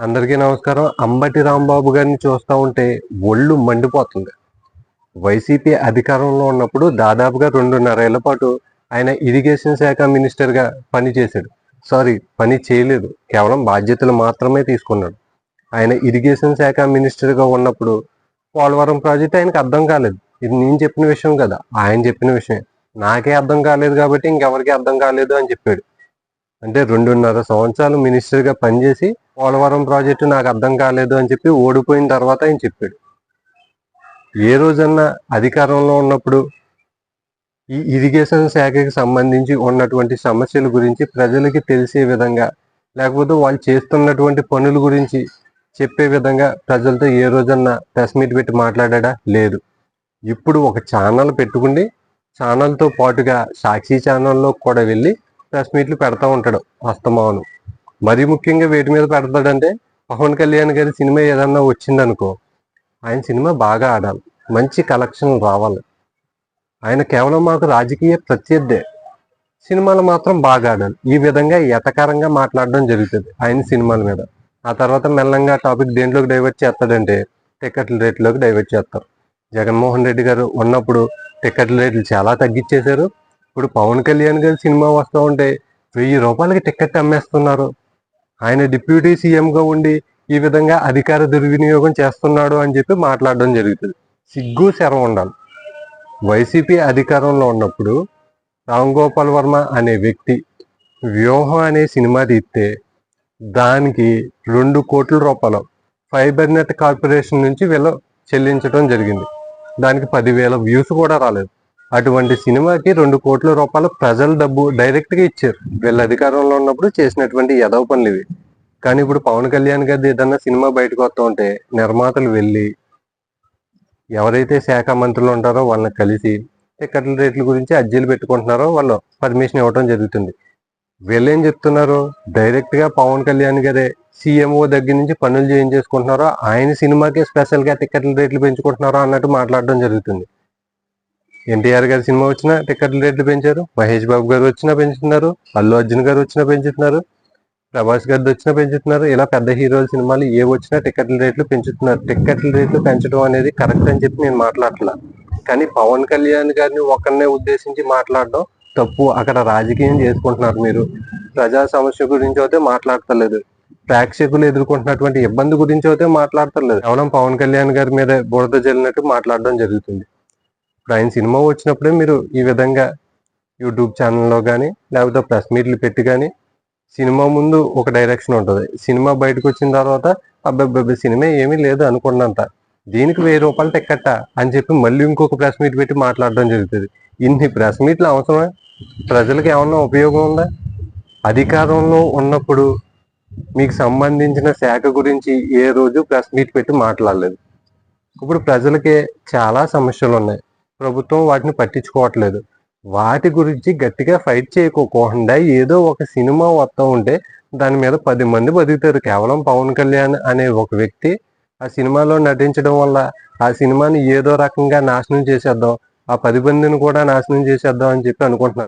అందరికీ నమస్కారం. అంబటి రాంబాబు గారిని చూస్తూ ఉంటే ఒళ్ళు మండిపోతుంది. వైసీపీ అధికారంలో ఉన్నప్పుడు దాదాపుగా రెండున్నరేళ్ళ పాటు ఆయన ఇరిగేషన్ శాఖ మినిస్టర్గా పనిచేశాడు సారీ పని చేయలేదు. కేవలం బాధ్యతలు మాత్రమే తీసుకున్నాడు. ఆయన ఇరిగేషన్ శాఖ మినిస్టర్గా ఉన్నప్పుడు పోలవరం ప్రాజెక్ట్ ఆయనకు అర్థం కాలేదు. ఇది నేను చెప్పిన విషయం కదా. ఆయన చెప్పిన విషయం నాకే అర్థం కాలేదు కాబట్టి ఇంకెవరికి అర్థం కాలేదు అని చెప్పాడు. అంటే రెండున్నర సంవత్సరాలు మినిస్టర్గా పనిచేసి పోలవరం ప్రాజెక్టు నాకు అర్థం కాలేదు అని చెప్పి ఓడిపోయిన తర్వాత ఆయన చెప్పాడు. ఏ రోజన్నా అధికారంలో ఉన్నప్పుడు ఈ ఇరిగేషన్ శాఖకి సంబంధించి ఉన్నటువంటి సమస్యల గురించి ప్రజలకి తెలిసే విధంగా లేకపోతే వాళ్ళు చేస్తున్నటువంటి పనుల గురించి చెప్పే విధంగా ప్రజలతో ఏ రోజన్నా ప్రెస్ మీట్ పెట్టి మాట్లాడా? లేదు. ఇప్పుడు ఒక ఛానల్ పెట్టుకుండి ఛానల్తో పాటుగా సాక్షి ఛానల్లో కూడా వెళ్ళి ప్రెస్ మీట్లు పెడతా ఉంటాడు అస్తమాను మరీ ముఖ్యంగా వేటి మీద పెడతాడంటే పవన్ కళ్యాణ్ గారి సినిమా ఏదన్నా వచ్చిందనుకో ఆయన సినిమా బాగా ఆడాలి. మంచి కలెక్షన్ రావాలి. ఆయన కేవలం మాకు రాజకీయ ప్రత్యర్థే. సినిమాలు మాత్రం బాగా ఆడాలి. ఈ విధంగా యతకారంగా మాట్లాడడం జరుగుతుంది ఆయన సినిమాల మీద. ఆ తర్వాత మెల్లంగా టాపిక్ దేంట్లోకి డైవర్ట్ చేస్తాడంటే టికెట్ల రేట్లోకి డైవర్ట్ చేస్తారు. జగన్మోహన్ రెడ్డి గారు ఉన్నప్పుడు టికెట్ల రేట్లు చాలా తగ్గించేశారు. ఇప్పుడు పవన్ కళ్యాణ్ గారి సినిమా వస్తూ ఉంటే వెయ్యి రూపాయలకి టికెట్ అమ్మేస్తున్నారు. ఆయన డిప్యూటీ సీఎంగా ఉండి ఈ విధంగా అధికార దుర్వినియోగం చేస్తున్నాడు అని చెప్పి మాట్లాడడం జరుగుతుంది. సిగ్గు శరం ఉండాలి. వైసీపీ అధికారంలో ఉన్నప్పుడు రామ్ గోపాల్ వర్మ అనే వ్యక్తి వ్యూహం అనే సినిమా తీస్తే దానికి రెండు కోట్ల రూపాయలు ఫైబర్ నెట్ కార్పొరేషన్ నుంచి వీళ్ళు చెల్లించడం జరిగింది. దానికి పదివేల వ్యూస్ కూడా రాలేదు. అటువంటి సినిమాకి రెండు కోట్ల రూపాయలు ప్రజల డబ్బు డైరెక్ట్గా ఇచ్చారు. వీళ్ళ అధికారంలో ఉన్నప్పుడు చేసినటువంటి యదవ పనులు ఇవి కానీ ఇప్పుడు పవన్ కళ్యాణ్ గారి ఏదన్నా సినిమా బయటకు వస్తూ ఉంటే నిర్మాతలు వెళ్ళి ఎవరైతే శాఖ మంత్రులు ఉంటారో వాళ్ళని కలిసి టికెట్ల రేట్ల గురించి అర్జీలు పెట్టుకుంటున్నారో వాళ్ళు పర్మిషన్ ఇవ్వడం జరుగుతుంది. వీళ్ళేం చెప్తున్నారు? డైరెక్ట్గా పవన్ కళ్యాణ్ గారే సీఎంఓ దగ్గర నుంచి పనులు చేయించేసుకుంటున్నారో? ఆయన సినిమాకి స్పెషల్గా టికెట్ల రేట్లు పెంచుకుంటున్నారో అన్నట్టు మాట్లాడడం జరుగుతుంది. ఎన్టీఆర్ గారి సినిమా వచ్చినా టికెట్ల రేట్లు పెంచారు మహేష్ బాబు గారు వచ్చినా పెంచుతున్నారు అల్లు అర్జున్ గారు వచ్చినా పెంచుతున్నారు ప్రభాస్ గారిది వచ్చినా పెంచుతున్నారు. ఇలా పెద్ద హీరోల సినిమాలు ఏ వచ్చినా టికెట్ల రేట్లు పెంచుతున్నారు. టికెట్ల రేట్లు పెంచడం అనేది కరెక్ట్ అని చెప్పి నేను మాట్లాడుతున్నా కానీ పవన్ కళ్యాణ్ గారిని ఒకరినే ఉద్దేశించి మాట్లాడడం తప్పు. అక్కడ రాజకీయం చేసుకుంటున్నారు మీరు. ప్రజా సమస్య గురించి అయితే మాట్లాడతలేదు. ప్రేక్షకులు ఎదుర్కొంటున్నటువంటి ఇబ్బంది గురించి అయితే మాట్లాడతలేదు. కేవలం పవన్ కళ్యాణ్ గారి మీద బురద జల్లినట్టు మాట్లాడడం జరుగుతుంది. ఇప్పుడు ఆయన సినిమా వచ్చినప్పుడే మీరు ఈ విధంగా యూట్యూబ్ ఛానల్లో కానీ లేకపోతే ప్రెస్ మీట్లు పెట్టి కానీ సినిమా ముందు ఒక డైరెక్షన్ ఉంటుంది. సినిమా బయటకు వచ్చిన తర్వాత అబ్బాయి సినిమా ఏమీ లేదు అనుకున్నంత. దీనికి వెయ్యి రూపాయలు టెక్కట్ట అని చెప్పి మళ్ళీ ఇంకొక ప్రెస్ మీట్ పెట్టి మాట్లాడడం జరుగుతుంది. ఇన్ని ప్రెస్ మీట్లు అవసరమా? ప్రజలకు ఏమన్నా ఉపయోగం ఉందా? అధికారంలో ఉన్నప్పుడు మీకు సంబంధించిన శాఖ గురించి ఏ రోజు ప్రెస్ మీట్ పెట్టి మాట్లాడలేదు. ఇప్పుడు ప్రజలకే చాలా సమస్యలు ఉన్నాయి ప్రభుత్వం వాటిని పట్టించుకోవట్లేదు. వాటి గురించి గట్టిగా ఫైట్ చేయకోకుండా ఏదో ఒక సినిమా వస్తూ ఉంటే దాని మీద పది మంది బతుకుతారు. కేవలం పవన్ కళ్యాణ్ అనే ఒక వ్యక్తి ఆ సినిమాలో నటించడం వల్ల ఆ సినిమాని ఏదో రకంగా నాశనం చేసేద్దాం ఆ పది మందిని కూడా నాశనం చేసేద్దాం అని చెప్పి అనుకుంటున్నారు.